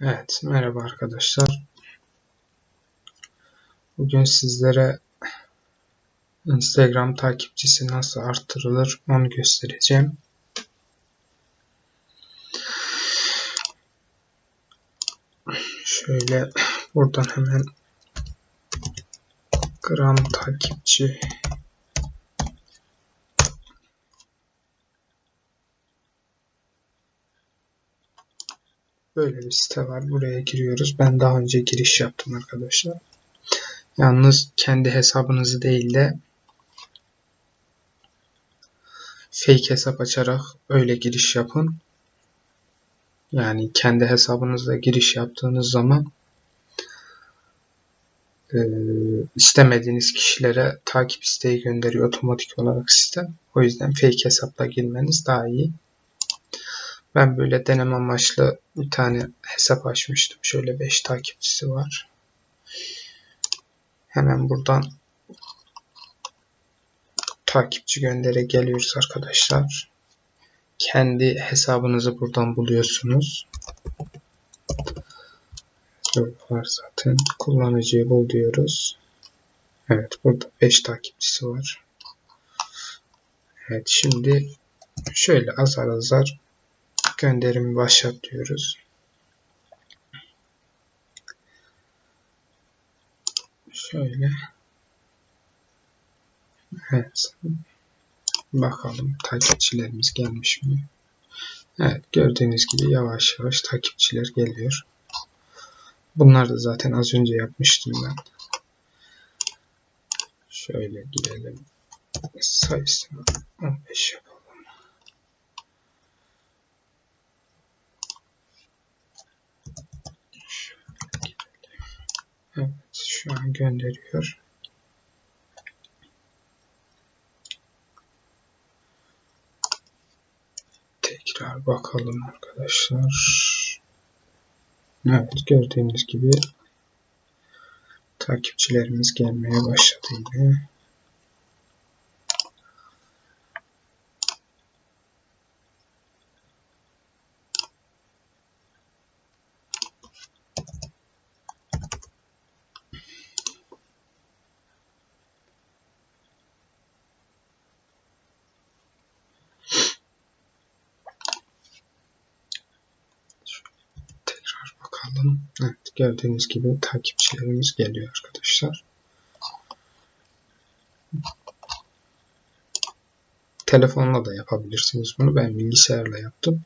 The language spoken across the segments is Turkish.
Evet, merhaba arkadaşlar. Bugün sizlere Instagram takipçisi nasıl artırılır onu göstereceğim. Şöyle buradan hemen gram takipçi Böyle bir site var. Buraya giriyoruz. Ben daha önce giriş yaptım arkadaşlar. Yalnız kendi hesabınızı değil de fake hesap açarak öyle giriş yapın. Yani kendi hesabınızla giriş yaptığınız zaman e, istemediğiniz kişilere takip isteği gönderiyor otomatik olarak sistem. O yüzden fake hesapla girmeniz daha iyi. Ben böyle deneme amaçlı bir tane hesap açmıştım. Şöyle 5 takipçisi var. Hemen buradan takipçi göndere geliyoruz arkadaşlar. Kendi hesabınızı buradan buluyorsunuz. var zaten. Kullanıcıyı bul diyoruz. Evet burada 5 takipçisi var. Evet şimdi şöyle azar azar gönderimi başlat diyoruz. Şöyle. Evet. Bakalım takipçilerimiz gelmiş mi? Evet gördüğünüz gibi yavaş yavaş takipçiler geliyor. Bunlar da zaten az önce yapmıştım ben. Şöyle girelim. Sayısını 15 yapalım. Evet şu an gönderiyor. Tekrar bakalım arkadaşlar. Evet gördüğünüz gibi takipçilerimiz gelmeye başladı yine. Bakalım. Evet gördüğünüz gibi takipçilerimiz geliyor arkadaşlar. Telefonla da yapabilirsiniz bunu. Ben bilgisayarla yaptım.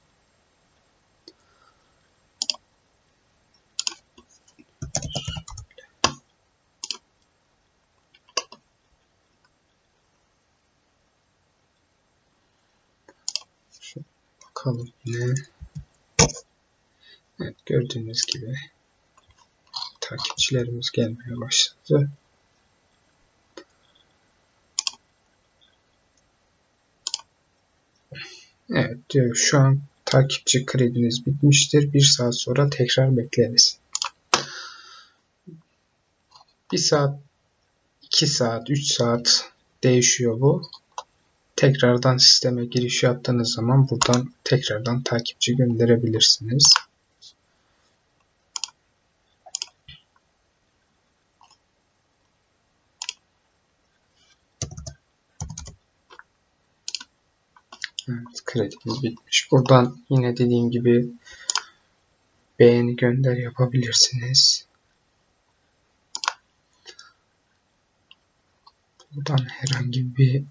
Şu bakalım yine. Gördüğünüz gibi takipçilerimiz gelmeye başladı. Evet diyor şu an takipçi krediniz bitmiştir. Bir saat sonra tekrar bekleriz. Bir saat, iki saat, üç saat değişiyor bu. Tekrardan sisteme giriş yaptığınız zaman buradan tekrardan takipçi gönderebilirsiniz. Evet, kredimiz bitmiş. Buradan yine dediğim gibi beğeni gönder yapabilirsiniz. Buradan herhangi bir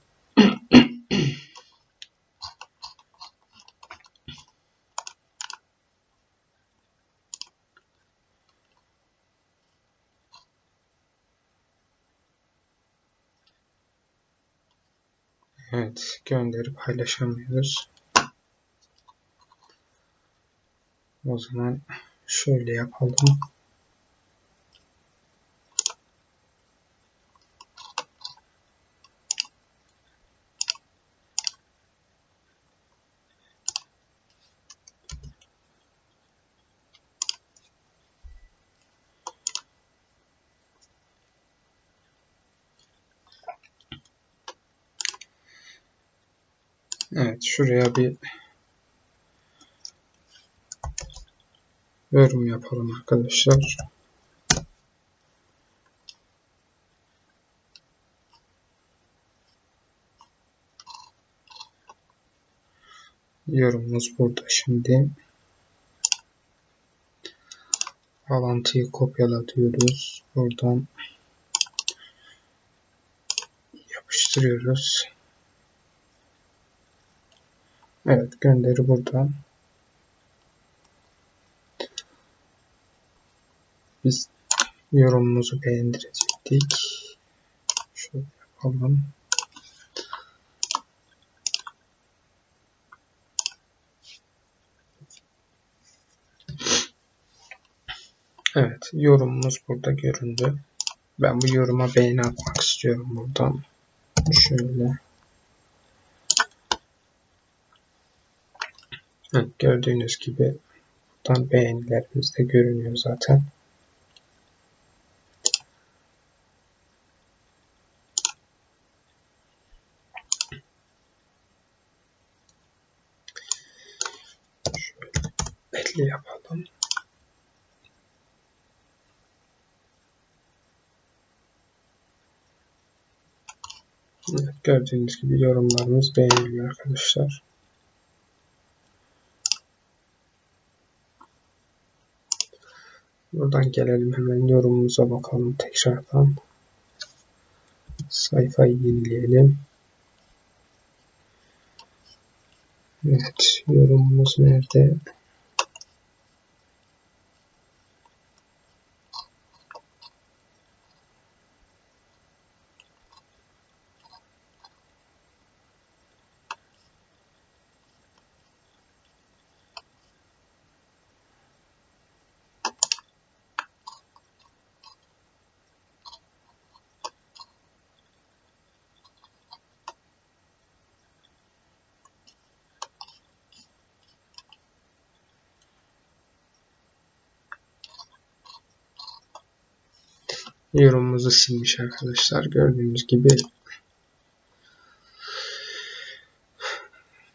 Evet, gönderip paylaşamıyoruz. O zaman şöyle yapalım. Evet şuraya bir yorum yapalım arkadaşlar. Yorumumuz burada şimdi. Bağlantıyı kopyala diyoruz. Buradan yapıştırıyoruz. Evet gönderi buradan. Biz yorumumuzu beğendirecektik. Şöyle yapalım. Evet, yorumumuz burada göründü. Ben bu yoruma beğeni atmak istiyorum buradan. Şöyle. Evet, gördüğünüz gibi buradan beğenilerimiz de görünüyor zaten. Şöyle yapalım. Evet, gördüğünüz gibi yorumlarımız beğeniliyor arkadaşlar. Buradan gelelim hemen yorumumuza bakalım tekrardan. Sayfayı yenileyelim. Evet, yorumumuz nerede? Yorumumuzu silmiş arkadaşlar. Gördüğünüz gibi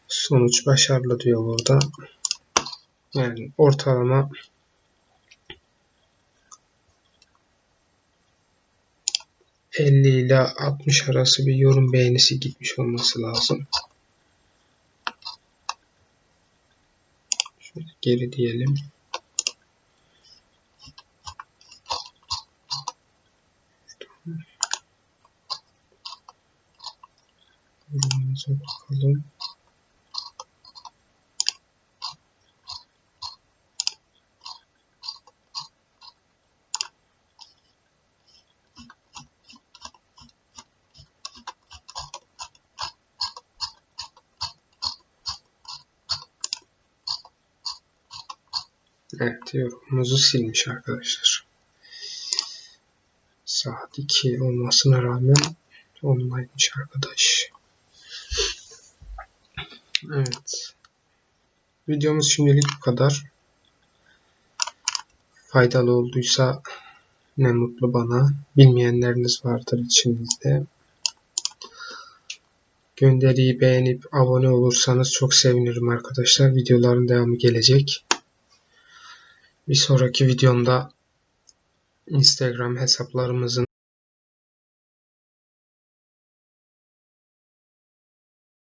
sonuç başarılı diyor burada. Yani ortalama ...50 ile 60 arası bir yorum beğenisi gitmiş olması lazım. Şöyle geri diyelim. Yorumumuza bakalım. Evet yorumumuzu silmiş arkadaşlar. Saat 2 olmasına rağmen online'mış arkadaş. Evet. Videomuz şimdilik bu kadar. Faydalı olduysa ne mutlu bana. Bilmeyenleriniz vardır içinizde. Gönderiyi beğenip abone olursanız çok sevinirim arkadaşlar. Videoların devamı gelecek. Bir sonraki videomda Instagram hesaplarımızın